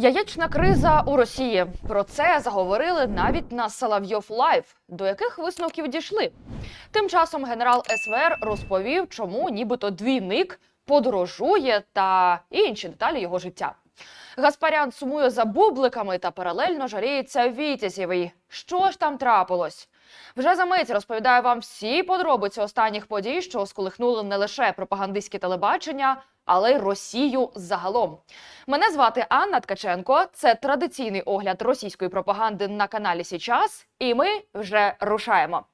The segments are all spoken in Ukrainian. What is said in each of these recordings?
Яєчна криза у Росії. Про це заговорили навіть на Соловйов Лайв. До яких висновків дійшли? Тим часом генерал СВР розповів, чому нібито двійник подорожує та інші деталі його життя. Гаспарян сумує за бубликами та паралельно жаліється Вітязєвий. Що ж там трапилось? Вже за мить розповідаю вам всі подробиці останніх подій, що сколихнули не лише пропагандистське телебачення, але й Росію загалом. Мене звати Анна Ткаченко. Це традиційний огляд російської пропаганди на каналі Січас, і ми вже рушаємо.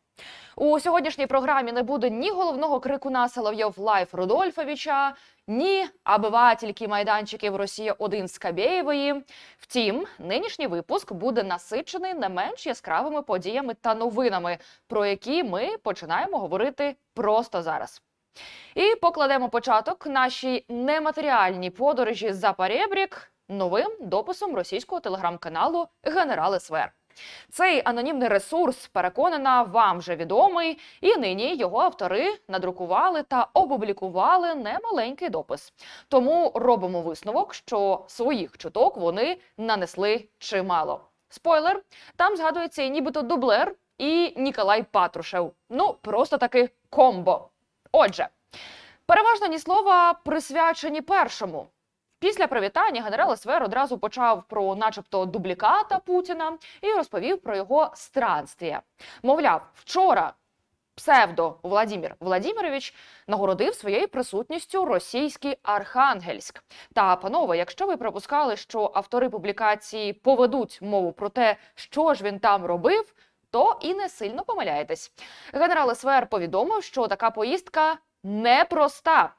У сьогоднішній програмі не буде ні головного крикуна Соловйов Лайф Рудольфовича, ні обивательки майданчиків Росія 1 Скабєєвої. Втім, нинішній випуск буде насичений не менш яскравими подіями та новинами, про які ми починаємо говорити просто зараз. І покладемо початок нашій нематеріальній подорожі за перебрік новим дописом російського телеграм-каналу Генерал СВР. Цей анонімний ресурс, переконана, вам вже відомий, і нині його автори надрукували та опублікували немаленький допис. Тому робимо висновок, що своїх чуток вони нанесли чимало. Спойлер, там згадується і нібито дублер і Ніколай Патрушев. Ну, просто таки комбо. Отже, переважно ні слова присвячені першому. Після привітання генерал СВР одразу почав про, начебто, дубліката Путіна і розповів про його странствія. Мовляв, вчора псевдо Владимир Владимирович нагородив своєю присутністю російський Архангельськ. Та, панове, якщо ви припускали, що автори публікації поведуть мову про те, що ж він там робив, то і не сильно помиляєтесь. Генерал СВР повідомив, що така поїздка непроста.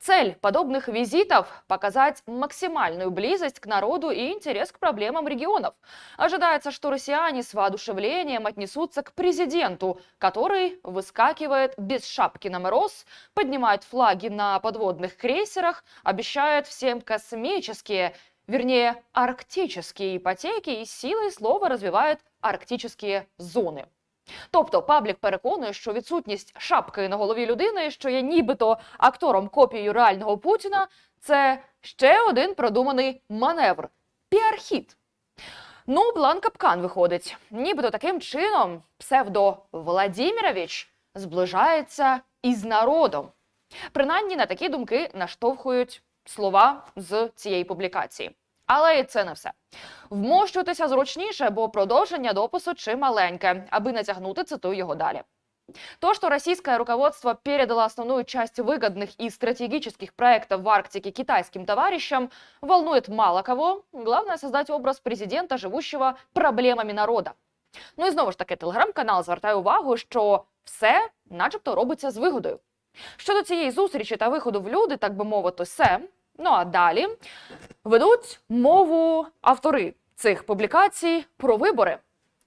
Цель подобных визитов – показать максимальную близость к народу и интерес к проблемам регионов. Ожидается, что россияне с воодушевлением отнесутся к президенту, который выскакивает без шапки на мороз, поднимает флаги на подводных крейсерах, обещает всем космические, вернее, арктические ипотеки и силой слова развивает арктические зони. Тобто паблік переконує, що відсутність шапки на голові людини, що є нібито актором копією реального Путіна, це ще один продуманий маневр піархід. Ну, план капкан виходить. Нібито таким чином псевдо Владімірович зближається із народом. Принаймні на такі думки наштовхують слова з цієї публікації. Але і це не все. Вмощуйтеся зручніше, бо продовження допису чималеньке, аби не тягнути, цитую його далі. То, что российское руководство передало основную часть выгодных и стратегических проектов в Арктике китайским товарищам, волнует мало кого. Главное создать образ президента, живущего проблемами народа. Ну і знову ж таки, телеграм-канал звертає увагу, що все, начебто, робиться з вигодою. Щодо цієї зустрічі та виходу в люди, так би мовити, все. Ну а далі ведуть мову автори цих публікацій про вибори.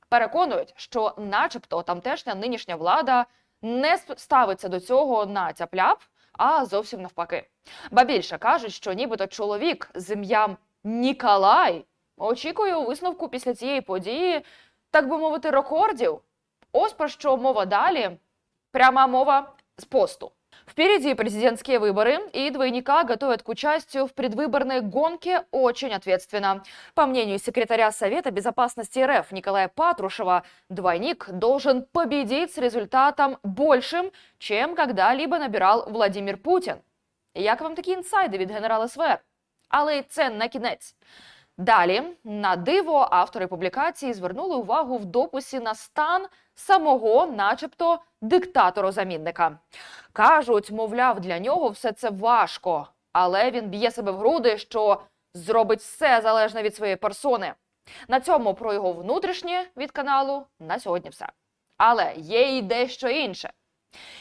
Переконують, що, начебто, тамтешня нинішня влада не ставиться до цього на тяп-ляп, а зовсім навпаки. Ба більше кажуть, що нібито чоловік з ім'ям Ніколай очікує у висновку після цієї події, так би мовити, рекордів. Ось про що мова далі. Пряма мова з посту. Впереди президентские выборы, и двойника готовят к участию в предвыборной гонке очень ответственно. По мнению секретаря Совета безопасности РФ Николая Патрушева, двойник должен победить с результатом большим, чем когда-либо набирал Владимир Путин. Як вам такі інсайди від генерала СВР? Але й це не кінець. Далі, на диво, автори публікації звернули увагу в дописі на стан самого, начебто, диктатора-замінника. Кажуть, мовляв, для нього все це важко, але він б'є себе в груди, що зробить все залежне від своєї персони. На цьому про його внутрішнє від каналу на сьогодні все. Але є і дещо інше.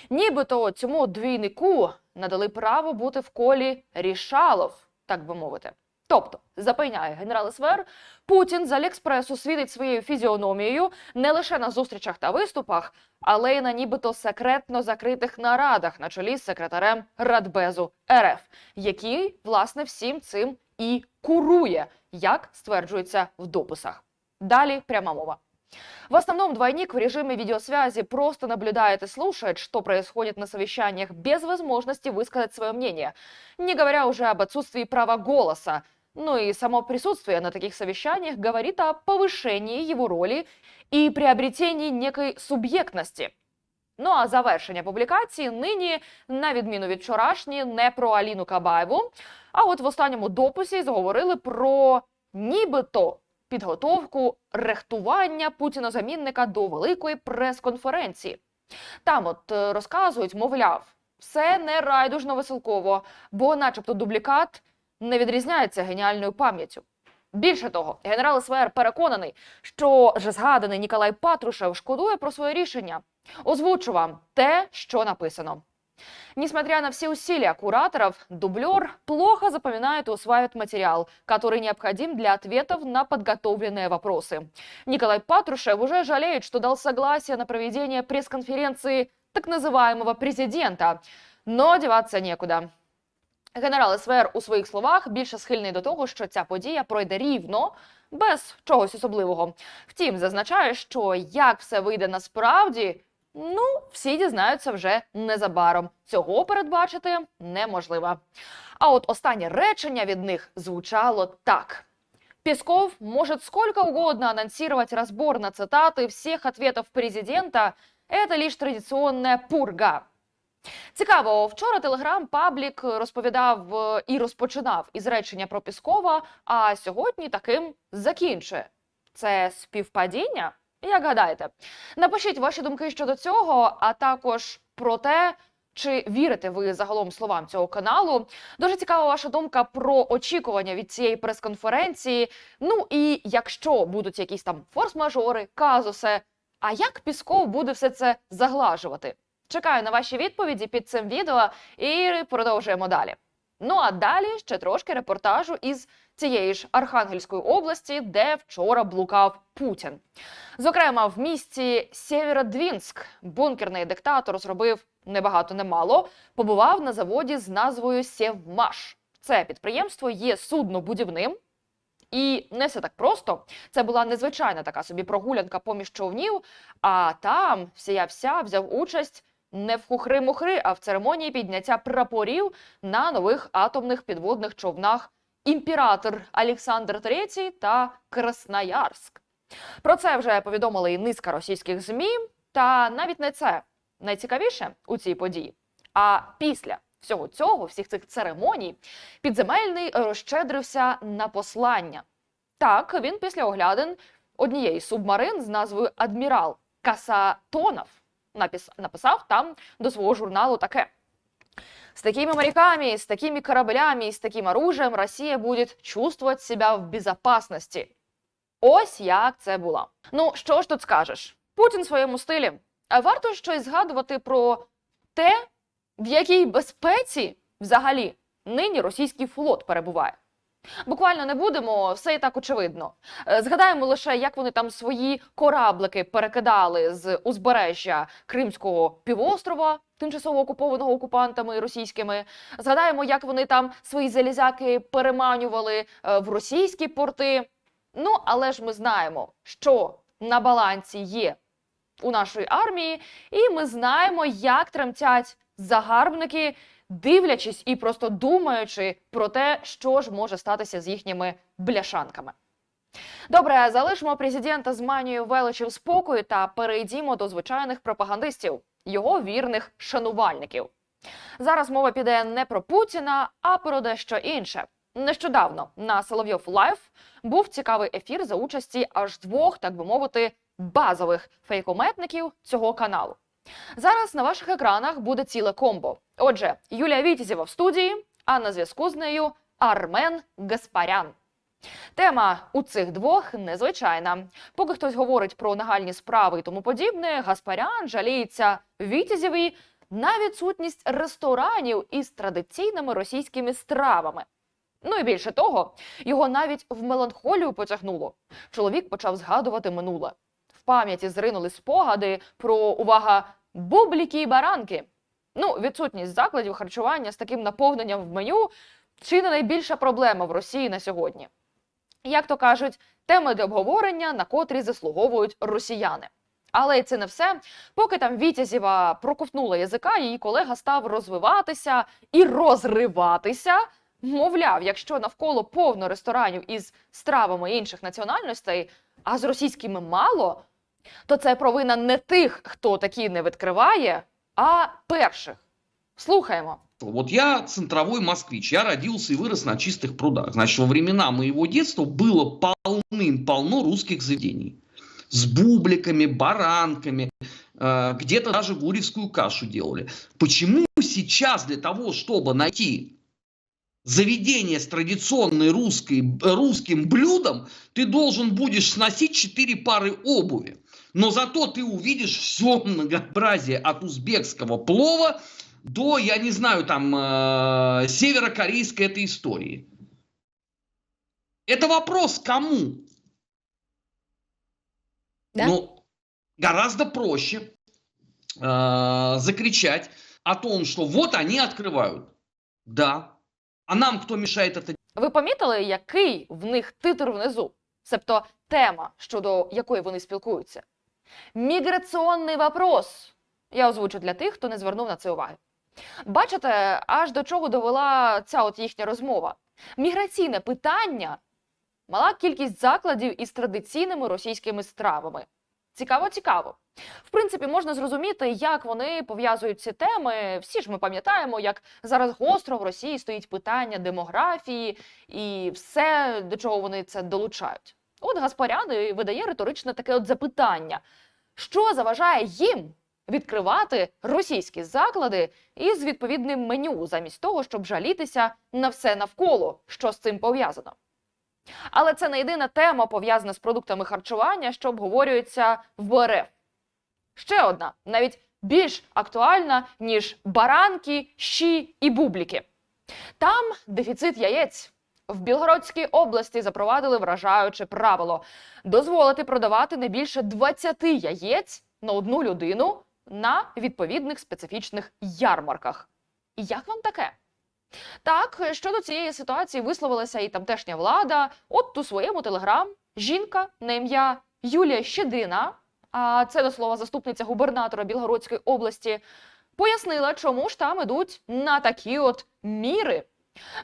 Нібито цьому двійнику надали право бути в колі рішалов, так би мовити. Тобто, запевняє генерал СВР, Путін з Аліекспресу світить своєю фізіономією не лише на зустрічах та виступах, але й на нібито секретно закритих нарадах на чолі з секретарем Радбезу РФ, який власне всім цим і курує, як стверджується в дописах. Далі пряма мова. В основном двойник в режиме видеосвязи просто наблюдает и слушает, что происходит на совещаниях без возможности высказать свое мнение, не говоря уже об отсутствии права голоса. Ну и само присутствие на таких совещаниях говорит о повышении его роли і приобретенні некої суб'єктності. Ну а завершення публікації нині, на відміну від вчорашні, не про Аліну Кабаєву. А от в останньому дописі заговорили про нібито підготовку рехтування путінозамінника до великої прес-конференції. Там от е, розказують, мовляв, все не райдужно веселково, бо, начебто, дублікат не відрізняється геніальною пам'яттю. Більше того, генерал СВР переконаний, що вже згаданий Ніколай Патрушев шкодує про своє рішення. Озвучу вам те, що написано. Несмотря на все усилия кураторов, дублер плохо запоминает и усваивает материал, который необходим для ответов на подготовленные вопросы. Николай Патрушев уже жалеет, что дал согласие на проведение пресс-конференции так называемого президента, но деваться некуда. Генерал СВР у своїх словах більше схильний до того, що ця подія пройде рівно, без чогось особливого. Втім, зазначає, що як все вийде насправді, ну всі дізнаються вже незабаром. Цього передбачити неможливо. А от останнє речення від них звучало так. Песков может сколько угодно анонсировать разбор на цитаты всех ответов президента. Это лишь традиционная пурга. Цікаво, вчора Телеграм Паблік розповідав е, і розпочинав із речення про Піскова, а сьогодні таким закінчує. Це співпадіння? Як гадаєте? Напишіть ваші думки щодо цього, а також про те, чи вірите ви загалом словам цього каналу. Дуже цікава ваша думка про очікування від цієї прес-конференції. Ну і якщо будуть якісь там форс-мажори, казуси, а як Пісков буде все це заглажувати? Чекаю на ваші відповіді під цим відео і продовжуємо далі. Ну а далі ще трошки репортажу із цієї ж Архангельської області, де вчора блукав Путін. Зокрема, в місті Сєвєродвінськ бункерний диктатор зробив небагато немало. Побував на заводі з назвою Сєвмаш. Це підприємство є суднобудівним. І не все так просто. Це була незвичайна така собі прогулянка поміж човнів. А там всія вся взяв участь не в хухри-мухри, а в церемонії підняття прапорів на нових атомних підводних човнах імператор Олександр III та Красноярськ. Про це вже повідомили і низка російських змі. Та навіть не це найцікавіше у цій події. А після всього цього, всіх цих церемоній, підземельний розщедрився на послання. Так, він після оглядин однієї субмарин з назвою Адмірал Касатонов написав там до свого журналу таке. С такими моряками, с такими кораблями, с таким оружием Россия будет чувствовать себя в безопасности. Ось як це було. Ну, що ж тут скажеш? Путін в своєму стилі. А варто щось згадувати про те, в якій безпеці взагалі нині російський флот перебуває. Буквально не будемо, все і так очевидно. Е, Згадаємо лише, як вони там свої кораблики перекидали з узбережжя Кримського півострова, тимчасово окупованого окупантами російськими. Згадаємо, як вони там свої залізяки переманювали е, в російські порти. Ну, але ж ми знаємо, що на балансі є у нашої армії, і ми знаємо, як тремтять загарбники, дивлячись і просто думаючи про те, що ж може статися з їхніми бляшанками. Добре, залишимо президента з манією величі в спокою та перейдімо до звичайних пропагандистів, його вірних шанувальників. Зараз мова піде не про Путіна, а про дещо інше. Нещодавно на Соловйов Лайф був цікавий ефір за участі аж двох, так би мовити, базових фейкометників цього каналу. Зараз на ваших екранах буде ціле комбо. Отже, Юлія Вітязєва в студії, а на зв'язку з нею Армен Гаспарян. Тема у цих двох незвичайна. Поки хтось говорить про нагальні справи і тому подібне, Гаспарян жаліється Вітязєвій на відсутність ресторанів із традиційними російськими стравами. Ну і більше того, його навіть в меланхолію потягнуло. Чоловік почав згадувати минуле. Пам'яті зринули спогади про увага бубліки і баранки. Ну, відсутність закладів харчування з таким наповненням в меню чи не найбільша проблема в Росії на сьогодні. Як то кажуть, теми для обговорення, на котрі заслуговують росіяни. Але це не все. Поки там Вітязєва проковтнула язика, її колега став розвиватися і розриватися Мовляв, якщо навколо повно ресторанів із стравами інших національностей, а з російськими мало, то це провина не тих, хто такі не відкриває, а перших. Слухаємо. Вот я центровой москвич, я родился и вырос на чистых прудах. Значит, во времена моего детства было полным-полно русских заведений. С бубликами, баранками, э, где-то даже гуревскую кашу делали. Почему сейчас для того, чтобы найти заведение с традиционной русской, э, русским блюдом, ты должен будешь сносить 4 пары обуви. Но зато ты увидишь все многообразие от узбекского плова до, я не знаю, там, э, северокорейской этой истории. Это вопрос кому? Да? Ну, гораздо проще э, закричать о том, что вот они открывают. Да. А нам кто мешает это Ви помітили, який в них титр внизу? Себто тема, щодо якої вони спілкуються. Міграційний вопрос. Я озвучу для тих, хто не звернув на це уваги. Бачите, аж до чого довела ця от їхня розмова. Міграційне питання мала кількість закладів із традиційними російськими стравами. Цікаво, цікаво. В принципі, можна зрозуміти, як вони пов'язують ці теми. Всі ж ми пам'ятаємо, як зараз гостро в Росії стоїть питання демографії і все, до чого вони це долучають. От Гаспарян і видає риторичне таке от запитання: що заважає їм відкривати російські заклади із відповідним меню, замість того, щоб жалітися на все навколо, що з цим пов'язано? Але це не єдина тема, пов'язана з продуктами харчування, що обговорюється в РФ. Ще одна, навіть більш актуальна, ніж баранки, щі і бубліки. Там дефіцит яєць. В Білгородській області запровадили вражаюче правило дозволити продавати не більше 20 яєць на одну людину на відповідних специфічних ярмарках. І як вам таке? Так, щодо цієї ситуації висловилася і тамтешня влада. От у своєму телеграм жінка на ім'я Юлія Щедріна, а це до слова заступниця губернатора Білгородської області, пояснила, чому ж там ідуть на такі от міри.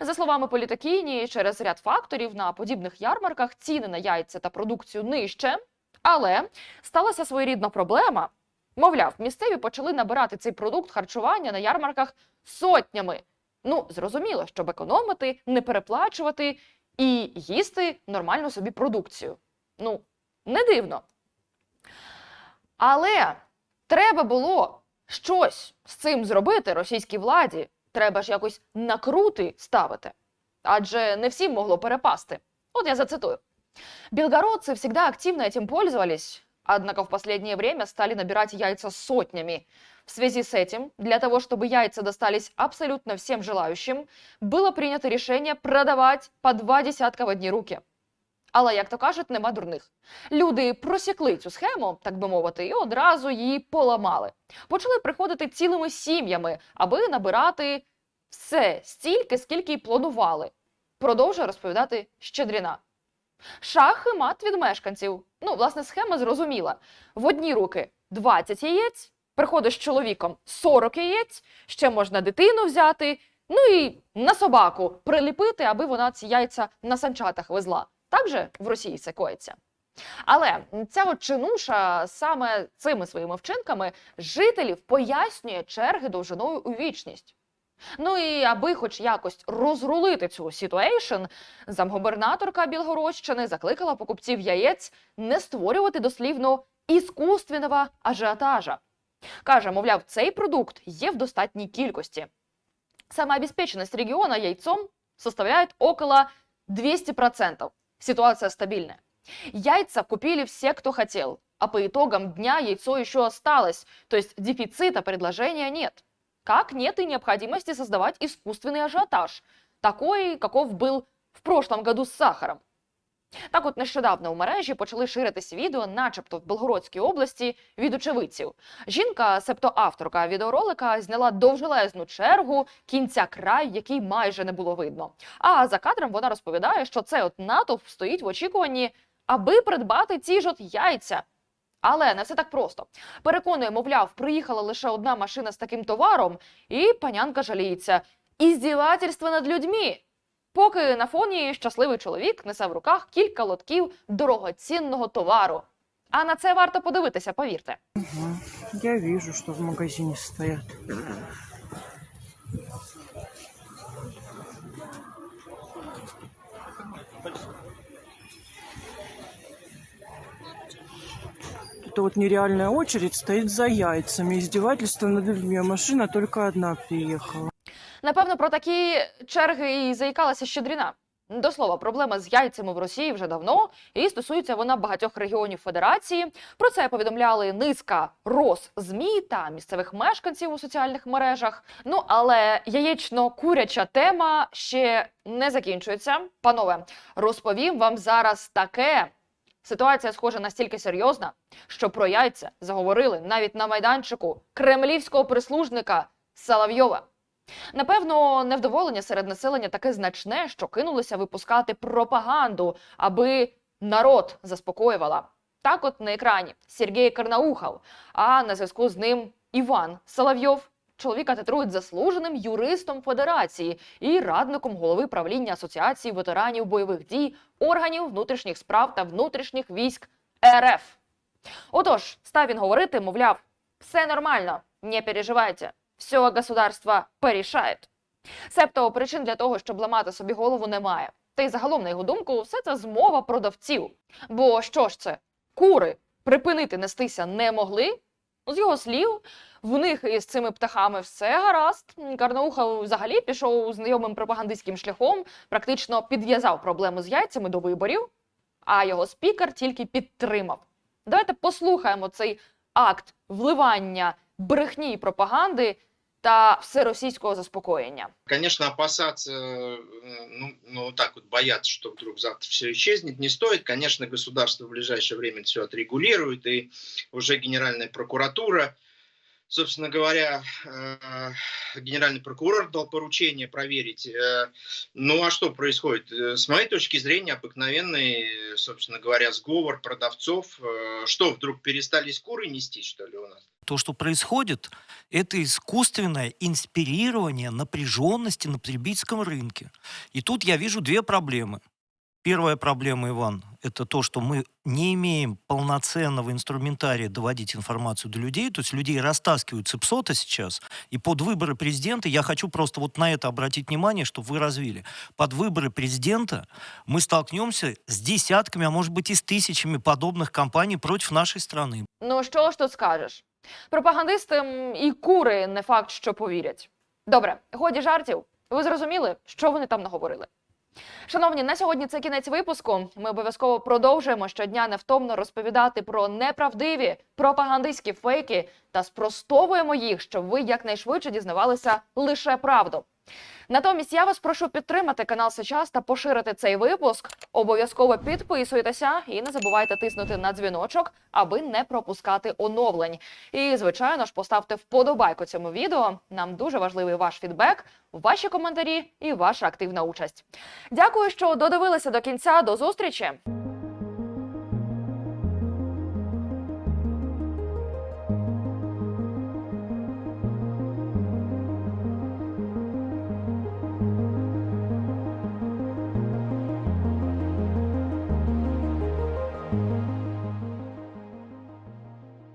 За словами політикині, через ряд факторів на подібних ярмарках ціни на яйця та продукцію нижче, але сталася своєрідна проблема. Мовляв, місцеві почали набирати цей продукт харчування на ярмарках сотнями. Ну, зрозуміло, щоб економити, не переплачувати і їсти нормальну собі продукцію. Ну, не дивно. Але треба було щось з цим зробити російській владі Треба ж якось накрути ставити. Адже не всім могло перепасти. Вот я зацитую. Белгородцы всегда активно этим пользовались, однако в последнее время стали набирать яйца сотнями. В связи с этим, для того, чтобы яйца достались абсолютно всем желающим, было принято решение продавать по два десятка в одні руки. але, як то кажуть, нема дурних. Люди просікли цю схему, так би мовити, і одразу її поламали. Почали приходити цілими сім'ями, аби набирати все стільки, скільки й планували. Продовжує розповідати Щедріна. Шах і мат від мешканців. Ну, власне, схема зрозуміла. В одні руки 20 яєць, приходиш з чоловіком 40 яєць, ще можна дитину взяти, ну і на собаку приліпити, аби вона ці яйця на санчатах везла. Так в Росії це коїться. Але ця от чинуша саме цими своїми вчинками жителів пояснює черги довжиною у вічність. Ну і аби хоч якось розрулити цю ситуейшн, замгубернаторка Білгородщини закликала покупців яєць не створювати дослівно іскусственного ажіотажа. Каже, мовляв, цей продукт є в достатній кількості. Самообеспеченность региона яйцом составляет около 200%. Ситуация стабильная. Яйца купили все, кто хотел, а по итогам дня яйцо еще осталось, то есть дефицита предложения нет. Как нет и необходимости создавать искусственный ажиотаж, такой, каков был в прошлом году з сахаром. Так от нещодавно у мережі почали ширитись відео, начебто в Белгородській області, від очевидців. Жінка, себто авторка відеоролика, зняла довжелезну чергу кінця краю, який майже не було видно. А за кадром вона розповідає, що це от натовп стоїть в очікуванні, аби придбати ці ж от яйця. Але не все так просто. Переконує, мовляв, приїхала лише одна машина з таким товаром, і панянка жаліється. Іздівательство над людьми. Поки на фоні щасливий чоловік несе в руках кілька лотків дорогоцінного товару. А на це варто подивитися, повірте. Ага, Я вижу, что в магазине стоят. Это вот нереальная очередь стоит за яйцами. Издевательство над людьми, машина только одна приехала. Напевно, про такі черги і заїкалася щедріна. До слова, проблема з яйцями в Росії вже давно, і стосується вона багатьох регіонів Федерації. Про це повідомляли низка роз ЗМІ та місцевих мешканців у соціальних мережах. Ну але яєчно-куряча тема ще не закінчується. Панове, розповім вам зараз таке. Ситуація схожа настільки серйозна, що про яйця заговорили навіть на майданчику кремлівського прислужника Соловйова. Напевно, невдоволення серед населення таке значне, що кинулися випускати пропаганду, аби народ заспокоювала. Так, от на екрані Сергій Карнаухов, а на зв'язку з ним Іван Соловйов. Чоловіка титрують заслуженим юристом Федерації і радником голови правління Асоціації ветеранів бойових дій, органів внутрішніх справ та внутрішніх військ РФ. Отож, став він говорити, мовляв, все нормально, не переживайте, все государство порішає. Себто причин для того, щоб ламати собі голову, немає. Та й загалом, на його думку, все це змова продавців. Бо що ж це? Кури припинити нестися не могли. З його слів, в них із цими птахами все гаразд. Карнаухов взагалі пішов знайомим пропагандистським шляхом, практично підв'язав проблему з яйцями до виборів, а його спікер тільки підтримав. Давайте послухаємо цей акт вливання брехні і пропаганди та всеросійського заспокоєння. Конечно, опасаться, э, ну, ну, так вот бояться, что вдруг завтра все исчезнет, не стоит. Конечно, государство в ближайшее время все отрегулирует, и уже Генеральная прокуратура, собственно говоря, э, Генеральный прокурор дал поручение проверить. э, Ну, а что происходит? С моей точки зрения, обыкновенный, собственно говоря, сговор продавцов. Что, вдруг перестались куры нести, что ли, у нас? То, что происходит, это искусственное инспирирование напряженности на потребительском рынке. И тут я вижу две проблемы. Первая проблема, Иван, это то, что мы не имеем полноценного инструментария доводить информацию до людей, то есть людей растаскивают с ИПСОТа сейчас, и под выборы президента, я хочу просто вот на это обратить внимание, чтобы вы развили, под выборы президента мы столкнемся с десятками, а может быть и с тысячами подобных кампаний против нашей страны. Ну що ж тут скажеш? Пропагандистам і кури не факт, що повірять. Добре, годі жартів. Ви зрозуміли, що вони там наговорили? Шановні, на сьогодні це кінець випуску. Ми обов'язково продовжуємо щодня невтомно розповідати про неправдиві пропагандистські фейки та спростовуємо їх, щоб ви якнайшвидше дізнавалися лише правду. Натомість я вас прошу підтримати канал Сейчас та поширити цей випуск. Обов'язково підписуйтеся і не забувайте тиснути на дзвіночок, аби не пропускати оновлень. І, звичайно ж, поставте вподобайку цьому відео. Нам дуже важливий ваш фідбек, ваші коментарі і ваша активна участь. Дякую, що додивилися до кінця. До зустрічі!